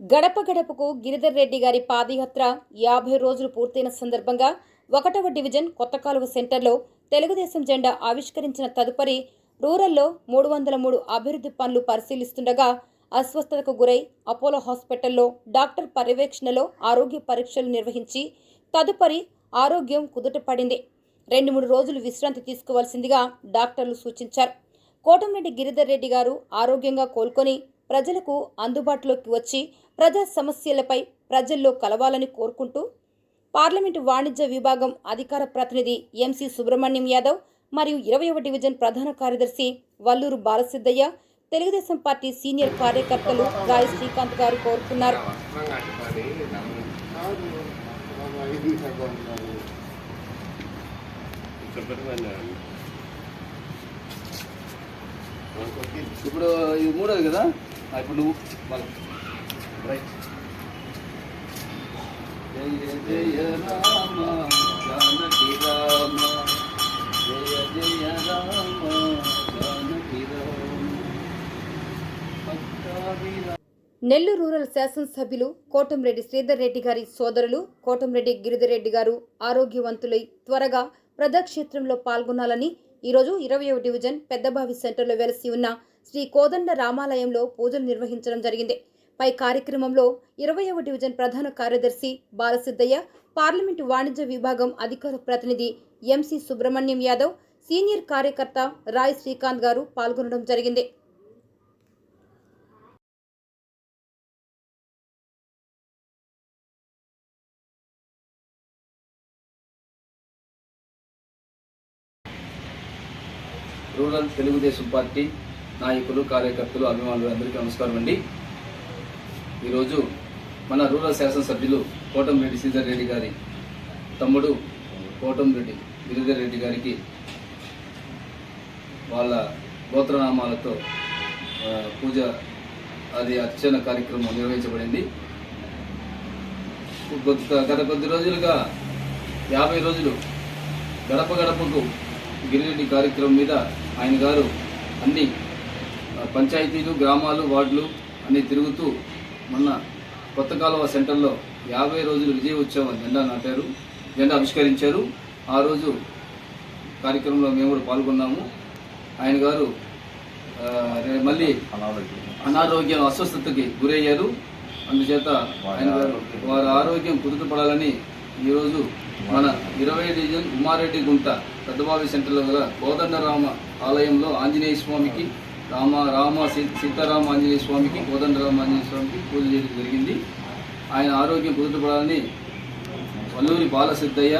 గడప గడపకు గిరిధర్ రెడ్డి గారి పాదయాత్ర యాభై రోజులు పూర్తయిన సందర్భంగా ఒకటవ డివిజన్ కొత్త కాలువ సెంటర్లో తెలుగుదేశం జెండా ఆవిష్కరించిన తదుపరి రూరల్లో మూడు వందల మూడు అభివృద్ధి పనులు పరిశీలిస్తుండగా అస్వస్థతకు గురై అపోలో హాస్పిటల్లో డాక్టర్ పర్యవేక్షణలో ఆరోగ్య పరీక్షలు నిర్వహించి తదుపరి ఆరోగ్యం కుదుటపడింది. రెండు మూడు రోజులు విశ్రాంతి తీసుకోవాల్సిందిగా డాక్టర్లు సూచించారు. కోటంరెడ్డి గిరిధర్ రెడ్డి గారు ఆరోగ్యంగా కోలుకొని ప్రజలకు అందుబాటులోకి వచ్చి ప్రజా సమస్యలపై ప్రజల్లో కలవాలని కోరుకుంటూ పార్లమెంటు వాణిజ్య విభాగం అధికార ప్రతినిధి ఎంసి సుబ్రహ్మణ్యం యాదవ్ మరియు ఇరవై డివిజన్ ప్రధాన కార్యదర్శి వల్లూరు బాలసిద్దయ్య తెలుగుదేశం పార్టీ సీనియర్ కార్యకర్తలు రాయ్ శ్రీకాంత్ గారు కోరుకున్నారు. ఇప్పుడు ఇది మూడోది కదా? ఇప్పుడు నువ్వు రైట్ జయ జయ రామ జానకి రామ జయ జయ రామ జానకి రామ నెల్లూరు రూరల్ శాసనసభ్యులు కోటంరెడ్డి శ్రీధర్ రెడ్డి గారి సోదరులు కోటంరెడ్డి గిరిధర్ రెడ్డి గారు ఆరోగ్యవంతులై త్వరగా ప్రజాక్షేత్రంలో పాల్గొనాలని ఈరోజు ఇరవై డివిజన్ పెద్దబావి సెంటర్లో వెలసి ఉన్న శ్రీ కోదండ రామాలయంలో పూజలు నిర్వహించడం జరిగింది. పై కార్యక్రమంలో ఇరవయవ డివిజన్ ప్రధాన కార్యదర్శి బాలసిద్దయ్య పార్లమెంటు వాణిజ్య విభాగం అధికార ప్రతినిధి ఎంసి సుబ్రహ్మణ్యం యాదవ్ సీనియర్ కార్యకర్త రాయ్ శ్రీకాంత్ గారు పాల్గొనడం జరిగింది. రూరల్ తెలుగుదేశం పార్టీ నాయకులు కార్యకర్తలు అభిమానులు అందరికీ నమస్కారం అండి. ఈరోజు మన రూరల్ శాసనసభ్యులు కోటంరెడ్డి శ్రీధర్ రెడ్డి గారి తమ్ముడు కోటంరెడ్డి గిరిధర్ రెడ్డి గారికి వాళ్ళ గోత్రనామాలతో పూజ అది అర్చన కార్యక్రమం నిర్వహించబడింది. గత కొద్ది రోజులుగా యాభై రోజులు గడప గడపకు గిరిరెడ్డి కార్యక్రమం మీద ఆయన గారు అన్ని పంచాయతీలు గ్రామాలు వార్డులు అన్ని తిరుగుతూ మొన్న కొత్త కాలువ సెంటర్లో యాభై రోజులు విజయ ఉత్సవం జెండా నాటారు జెండా ఆవిష్కరించారు. ఆ రోజు కార్యక్రమంలో మేము కూడా పాల్గొన్నాము. ఆయన గారు మళ్ళీ అనారోగ్యం అస్వస్థతకి గురయ్యారు. అందుచేత ఆయన గారు వారి ఆరోగ్యం కుదుటపడాలని ఈరోజు మన ఇరవై డివిజన్ ఉమారెడ్డి గుంట పెద్దబావి సెంటర్లో గల కోదండరామ ఆలయంలో ఆంజనేయ స్వామికి రామ రామ సీతారామ ఆంజనేయ స్వామికి కోదండరామ ఆంజనేయ స్వామికి పూజ చేయడం జరిగింది. ఆయన ఆరోగ్యం కుదుటపడాలని వల్లూరి బాలసిద్ధయ్య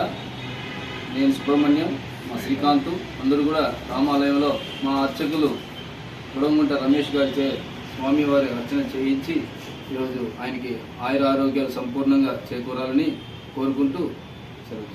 నేను సుబ్రహ్మణ్యం మా శ్రీకాంత్ అందరూ కూడా రామాలయంలో మా అర్చకులు గుడంగుంట రమేష్ గారిచే స్వామివారి అర్చన చేయించి ఈరోజు ఆయనకి ఆయుర ఆరోగ్యాలు సంపూర్ణంగా చేకూరాలని కోరుకుంటూ సెలవు